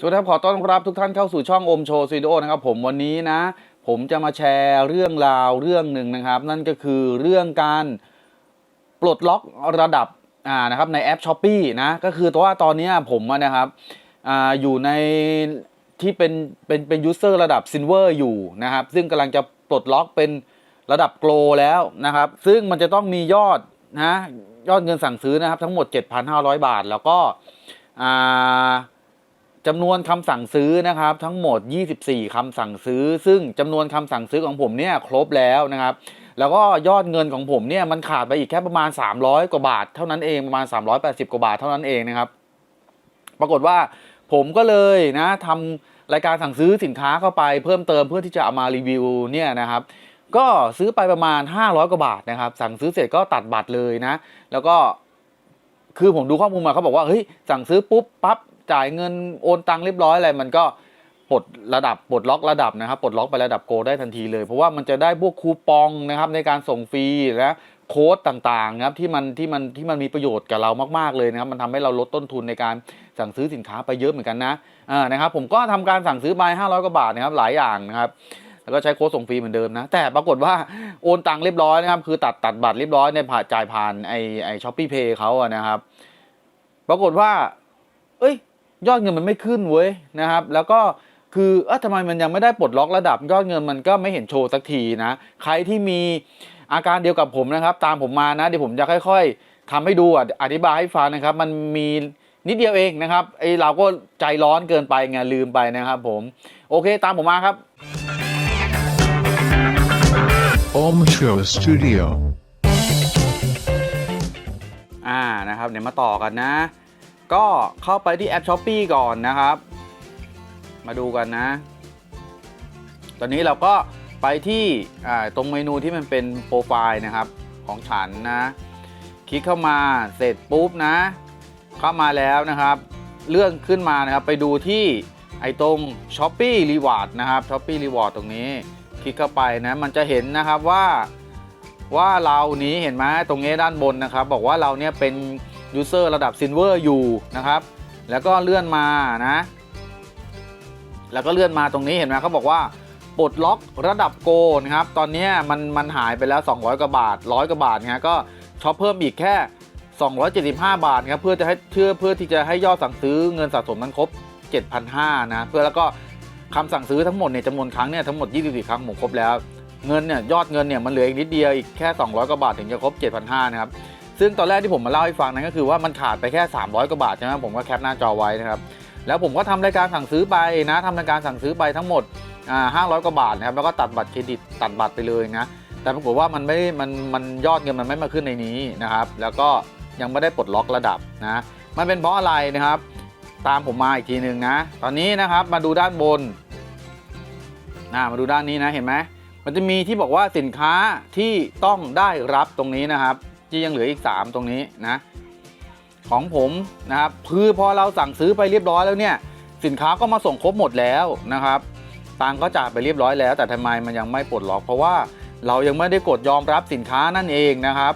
สวัสดีครับขอต้อนรับทุกท่านเข้าสู่ช่องโอมโชว์สตูดิโอนะครับผมวันนี้นะ ผมจะมาแชร์เรื่องราวเรื่องหนึ่งนะครับ นั่นก็คือเรื่องการปลดล็อกระดับอ่านะครับในแอป s h อ p e e นะก็คือตัวว่าตอนนี้ผมนะครับอ่าอยู่ในที่เป็นเป็นเป็นยูเซอร์ระดับซิ l เวอร์อยู่นะครับ ซึ่งกำลังจะปลดล็อกเป็นระดับโกลแล้วนะครับ ซึ่งมันจะต้องมียอดนะยอดเงินสั่งซื้อนะครับ ทั้งหมด 7,500 บาท แล้วก็อ่า จำนวนคำสั่งซื้อนะครับ ทั้งหมด 24คำสั่งซื้อ ซึ่งจำนวนคำสั่งซื้อของผมเนี่ยครบแล้วนะครับ แล้วก็ยอดเงินของผมเนี่ยมันขาดไปอีกแค่ประมาณ 300 กว่าบาท เท่านั้นเองประมาณ 380 กว่าบาทเท่านั้นเองนะครับ ปรากฏว่าผมก็เลยนะทำรายการสั่งซื้อสินค้าเข้าไปเพิ่มเติมเพื่อที่จะเอามารีวิวเนี่ยนะครับก็ซื้อไปประมาณ 500 กว่าบาทนะครับ สั่งซื้อเสร็จก็ตัดบัตรเลยนะ แล้วก็คือผมดูข้อมูลมาเขาบอกว่าเฮ้ยสั่งซื้อปุ๊บปั๊บ จ่ายเงินโอนตังค์เรียบร้อยอะไรมันก็ปลดระดับปลดล็อกระดับนะครับปลดล็อกไประดับโกได้ทันทีเลย เพราะว่ามันจะได้พวกคูปองนะครับในการส่งฟรีและโค้ดต่างๆนะครับที่มันที่มันที่มันมีประโยชน์กับเรามากๆเลยนะครับมันทำให้เราลดต้นทุนในการสั่งซื้อสินค้าไปเยอะเหมือนกันนะอ่านะครับผมก็ทำการสั่งซื้อไป500กว่าบาทนะครับหลายอย่างนะครับแล้วก็ใช้โค้ดส่งฟรีเหมือนเดิมนะ แต่ปรากฏว่าโอนตังค์เรียบร้อยนะครับ คือตัดตัดบัตรเรียบร้อยเนี่ยผ่าจ่ายผ่านไอไอช้อปปี้เพย์เขาอะนะครับ ปรากฏว่า เอ้ย ยอดเงินมันไม่ขึ้นเว้ยนะครับ แล้วก็คือเออทำไมมันยังไม่ได้ปลดล็อกระดับ ยอดเงินมันก็ไม่เห็นโชว์สักทีนะ ใครที่มีอาการเดียวกับผมนะครับ ตามผมมานะเดี๋ยวผมจะค่อย ๆทำให้ดูอะอธิบายให้ฟังนะครับ มันมีนิดเดียวเองนะครับไอเราก็ใจร้อนเกินไปไงลืมไปนะครับผมโอเคตามผมมาครับ Om Show Studio. อ่านะครับเดี๋ยวมาต่อกันนะ ก็เข้าไปที่แอป s h อ p e e ก่อนนะครับ มาดูกันนะ ตอนนี้เราก็ไปที่ตรงเมนูที่มันเป็นโปรไฟล์นะครับของฉันนะ คลิกเข้ามาเสร็จปุ๊บนะ เข้ามาแล้วนะครับ เลื่อนขึ้นมานะครับ ไปดูที่ไอ้ตรง s h อ p e e Reward นะครับ s h อ p e e Reward ตรงนี้ คลิกเข้าไปนะ มันจะเห็นนะครับว่าว่าเรานี้เห็นไหมตรงนี้ด้านบนนะครับ บอกว่าเราเนี่ยเป็น ยูเซอร์ระดับซิ l เวอร์อยู่นะครับ แล้วก็เลื่อนมานะ แล้วก็เลื่อนมาตรงนี้เห็นไหมเขาบอกว่าปลดล็อกระดับโกนะครับ ตอนนี้มันมันหายไปแล้ว 200 กว่าบาท 100 กว่าบาทนะก็ช็อปเพิ่มอีกแค่ 275 บาทครับเพื่อจะให้เพื่อเพื่อที่จะให้ยอดสั่งซื้อเงินสะสมนั้นครบ 7,500นะเพื่อแล้วก็คำสั่งซื้อทั้งหมดเนี่ยจำนวนครั้งเนี่ยทั้งหมด 24 ครั้งผมครบแล้ว เงินเนี่ยยอดเงินเนี่ยมันเหลืออีกนิดเดียวอีกแค่ 200 กว่าบาทถึงจะครบ 7,500นะครับ ซึ่งตอนแรกที่ผมมาเล่าให้ฟังนั้นก็คือว่ามันขาดไปแค่ 300กว่าบาทใช่ไหมผมก็แคปหน้าจอไว้นะครับแล้วผมก็ทำรายการสั่งซื้อไปนะทำรายการสั่งซื้อไปทั้งหมดอ่า500กว่าบาทนะครับแล้วก็ตัดบัตรเครดิตตัดบัตรไปเลยนะแต่ปรากฏว่ามันไม่มันมันยอดเงินมันไม่มาขึ้นในนี้นะครับ แล้วก็ยังไม่ได้ปลดล็อกระดับนะมันเป็นเพราะอะไรนะครับ ตามผมมาอีกทีหนึ่งนะ ตอนนี้นะครับมาดูด้านบนนะมาดูด้านนี้นะเห็นไหมมันจะมีที่บอกว่าสินค้าที่ต้องได้รับตรงนี้นะครับ ที่ยังเหลืออีก 3 ตรงนี้นะ ของผมนะครับคือพอเราสั่งซื้อไปเรียบร้อยแล้วเนี่ย สินค้าก็มาส่งครบหมดแล้วนะครับตังก็จ่ายไปเรียบร้อยแล้ว แต่ทำไมมันยังไม่ปลดล็อกเพราะว่าเรายังไม่ได้กดยอมรับสินค้านั่นเองนะครับ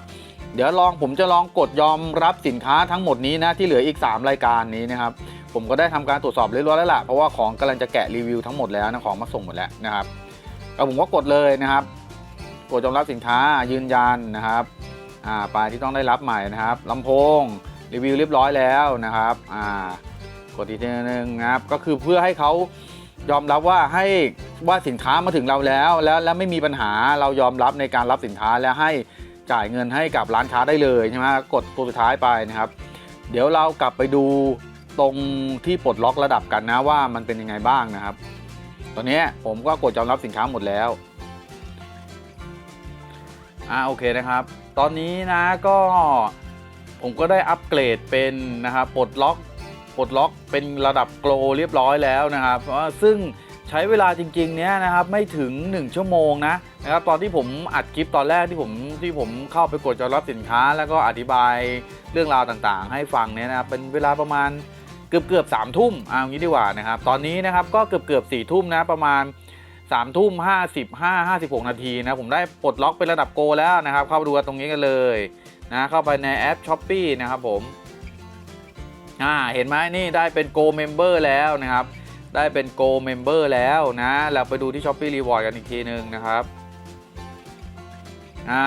เดี๋ยวลองผมจะลองกดยอมรับสินค้าทั้งหมดนี้นะที่เหลืออีก 3 รายการนี้นะครับผมก็ได้ทำการตรวจสอบเรียบร้อยแล้วล่ะเพราะว่าของกำลังจะแกะรีวิวทั้งหมดแล้วนะของมาส่งหมดแล้วนะครับก็ผมก็กดเลยนะครับ กดยอมรับสินค้ายืนยันนะครับ อ่าไปที่ต้องได้รับใหม่นะครับลำโพงรีวิวเรียบร้อยแล้วนะครับอ่ากดอีกทีนึงนะครับก็คือเพื่อให้เขายอมรับว่าให้ว่าสินค้ามาถึงเราแล้ว แล้วแล้วไม่มีปัญหาเรายอมรับในการรับสินค้าและให้จ่ายเงินให้กับร้านค้าได้เลยใช่ไหมกดตัวสุดท้ายไปนะครับ เดี๋ยวเรากลับไปดูตรงที่ปลดล็อกระดับกันนะว่ามันเป็นยังไงบ้างนะครับ ตอนนี้ผมก็กดยอมรับสินค้าหมดแล้วอ่าโอเคนะครับ ตอนนี้นะก็ผมก็ได้อัปเกรดเป็นนะครับปลดล็อกปลดล็อกเป็นระดับโกลเรียบร้อยแล้วนะครับ ซึ่งใช้เวลาจริงๆเนี้ยนะครับไม่ถึง 1 ชั่วโมงนะนะครับตอนที่ผมอัดคลิปตอนแรกที่ผมที่ผมเข้าไปกดยอรับสินค้า แล้วก็อธิบายเรื่องราวต่างๆ ให้ฟังเนี่ยนะครับเป็นเวลาประมาณเกือบเกือบสามทุ่มเอางี้ดีกว่านะครับตอนนี้นะครับก็เกือบเกือบสี่ทุ่มนะประมาณ 3ามทุ่มห้าสิบห้าห้าสิบหกนาทีนะผมได้ปลดล็อกเป็นระดับโกแล้วนะครับ เข้าไปดูตรงนี้กันเลยนะเข้าไปในแอป s h อ p e e นะครับผมอ่าเห็นไหมนี่ได้เป็นโกเมมเบอร์แล้วนะครับ ได้เป็นโกเมมเบอร์แล้วนะเราไปดูที่ Shopee Reward กันอีกทีหนึ่งนะครับอ่า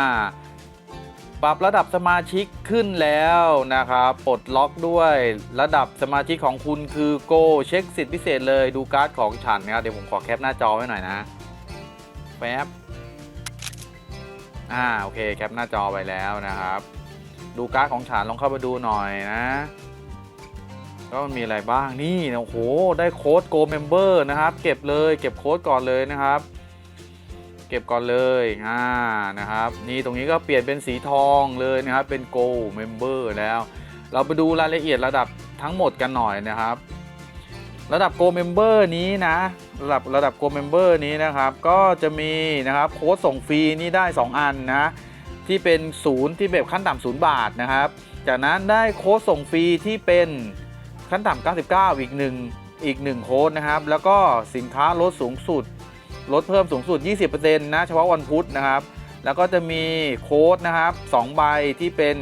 ปรับระดับสมาชิกขึ้นแล้วนะครับปลดล็อกด้วยระดับสมาชิกของคุณคือ Go เช็คสิทธิพิเศษเลยดูการ์ดของฉันนะครับเดี๋ยวผมขอแคปหน้าจอไว้หน่อยนะแป๊บอ่าโอเคแคปหน้าจอไปแล้วนะครับ ดูการ์ดของฉันลองเข้าไปดูหน่อยนะ ก็มันมีอะไรบ้างนี่นะโอ้โหได้โค้ด Go Member นะครับ เก็บเลยเก็บโค้ดก่อนเลยนะครับ เก็บก่อนเลยอ่านะครับนี่ตรงนี้ก็เปลี่ยนเป็นสีทองเลยนะครับเป็น Go Member แล้ว เราไปดูรายละเอียดระดับทั้งหมดกันหน่อยนะครับ ระดับ Go Member นี้นะระดับระดับ Go Member นี้นะครับ ก็จะมีนะครับโค้ดส่งฟรีนี่ได้ 2 อันนะที่เป็นศูนย์ที่แบบขั้นต่ำศูนย์บาทนะครับ จากนั้นได้โค้ดส่งฟรีที่เป็นขั้นต่ำ99 อีกหนึ่งอีกหนึ่งโค้ดนะครับ แล้วก็สินค้าลดสูงสุด ลดเพิ่มสูงสุด 20%นะเฉพาะวันพุธนะครับ แล้วก็จะมีโค้ดนะครับ2ใบที่เป็น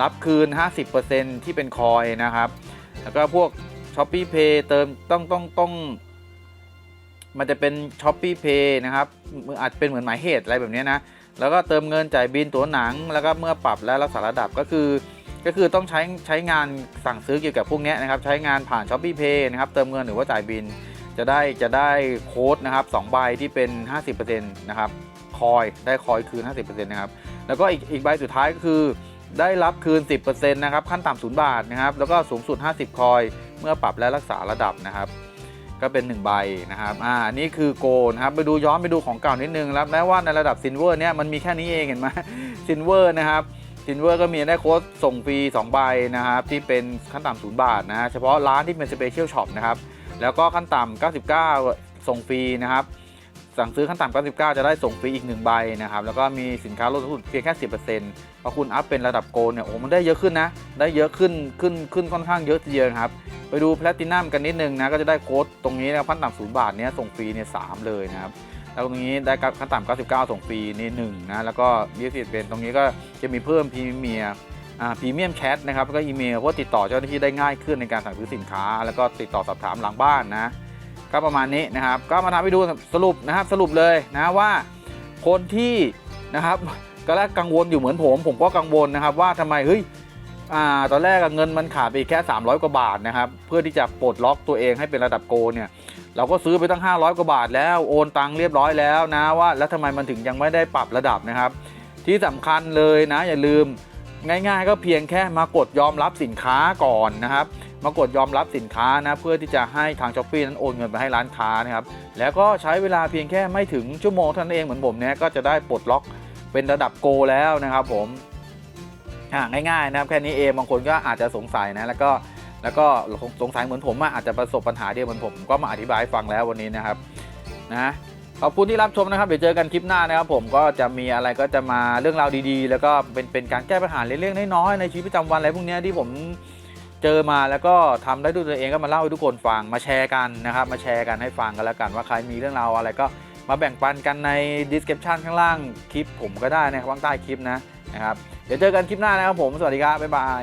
รับคืน 50%ที่เป็นคอยนะครับ แล้วก็พวก s h o p e e Pay เติมต้องต้องต้องมันจะเป็น s h o p e e Pay นะครับมืออาจเป็นเหมือนหมายเหตุอะไรแบบนี้นะ แล้วก็เติมเงินจ่ายบินตั๋วหนัง แล้วก็เมื่อปรับและรักษาระดับก็คือ ก็คือต้องใช้ใช้งานสั่งซื้อเกี่ยวกับพวกนี้นะครับ ใช้งานผ่าน s h o p e e Pay นะครับ เติมเงินหรือว่าจ่ายบิน จะได้จะได้โค้ดนะครับ2ใบที่เป็น 50%นะครับคอยได้คอยคืน 50%นะครับแล้วก็อีกอีกใบสุดท้ายก็คือได้รับคืน 10%นะครับขั้นต่ำ0บาทนะครับแล้วก็สูงสุด 50 คอยเมื่อปรับและรักษาระดับนะครับ ก็เป็น 1 ใบนะครับอ่านี่คือโกนะครับไปดูย้อนไปดูของเก่านิดนึงแล้วแม้ว่าในระดับซินเวอร์เนี่ยมันมีแค่นี้เองเห็นไหมซินเวอร์นะครับซินเวอร์ก็มีได้โค้ดส่งฟรี2ใบนะครับที่เป็นขั้นต่ำ0บาทนะเฉพาะร้านที่เป็นสเปเชียลช็อปนะครับ แล้วก็ขั้นต่ำ99 ส่งฟรีนะครับ สั่งซื้อขั้นต่ำ99 จะได้ส่งฟรีอีก 1 ใบนะครับ แล้วก็มีสินค้าลดสุดเพียงแค่ 10%พอคุณอัพเป็นระดับโกลเนี่ย โอ้ มันได้เยอะขึ้นนะ ได้เยอะขึ้น ขึ้น ขึ้นค่อนข้างเยอะทีเดียวนะครับ ไปดูแพลตินัมกันนิดนึงนะ ก็จะได้โค้ดตรงนี้นะขั้นต่ำศูนย์บาทเนี้ยส่งฟรีเนี่ยสามเลยนะครับแล้วตรงนี้ได้ขั้นต่ำ99 ส่งฟรีนี่หนึ่งนะ แล้วก็ยี่สิบเป็นตรงนี้ก็จะมีเพิ่มพรีเมียร์ พรีเมียมแชทนะครับแล้วก็อีเมลเพื่อติดต่อเจ้าหน้าที่ได้ง่ายขึ้นในการสั่งซื้อสินค้า แล้วก็ติดต่อสอบถามหลังบ้านนะก็ประมาณนี้นะครับ ก็มาทำให้ดูสรุปนะครับสรุปเลยนะว่าคนที่นะครับก็แรกกังวลอยู่เหมือนผม ผมก็กังวลนะครับว่าทำไมเฮ้ยอ่าตอนแรกเงินมันขาดไปแค่ 300 กว่าบาทนะครับเพื่อที่จะปลดล็อกตัวเองให้เป็นระดับโกเนี่ยเราก็ซื้อไปตั้ง 500 กว่าบาทแล้วโอนตังค์เรียบร้อยแล้วนะว่าแล้วทำไมมันถึงยังไม่ได้ปรับระดับนะครับ ที่สำคัญเลยนะอย่าลืม ง่ายๆ ก็เพียงแค่มากดยอมรับสินค้าก่อนนะครับ มากดยอมรับสินค้านะเพื่อที่จะให้ทางช้อปปี้นั้นโอนเงินไปให้ร้านค้านะครับแล้วก็ใช้เวลาเพียงแค่ไม่ถึงชั่วโมงเท่านั้นเองเหมือนผมเนี่ยก็จะได้ปลดล็อกเป็นระดับโกแล้วนะครับผมง่ายๆนะครับแค่นี้เองบางคนก็อาจจะสงสัยนะแล้วก็แล้วก็สงสัยเหมือนผมอาจจะประสบปัญหาเดียวเหมือนผมผมก็มาอธิบายให้ฟังแล้ววันนี้นะครับนะ ขอบคุณที่รับชมนะครับ เดี๋ยวเจอกันคลิปหน้านะครับผมก็จะมีอะไรก็จะมาเรื่องราวดีๆ แล้วก็เป็นเป็นการแก้ปัญหาเล็กๆน้อยๆในชีวิตประจำวันอะไรพวกเนี้ยที่ผมเจอมาแล้วก็ทำได้ด้วยตัวเองก็มาเล่าให้ทุกคนฟังมาแชร์กันนะครับ มาแชร์กันให้ฟังกันแล้วกัน ว่าใครมีเรื่องราวอะไรก็มาแบ่งปันกันใน description ข้างล่างคลิปผมก็ได้นะครับข้างใต้คลิปนะนะครับเดี๋ยวเจอกันคลิปหน้านะครับผมสวัสดีครับบ๊ายบาย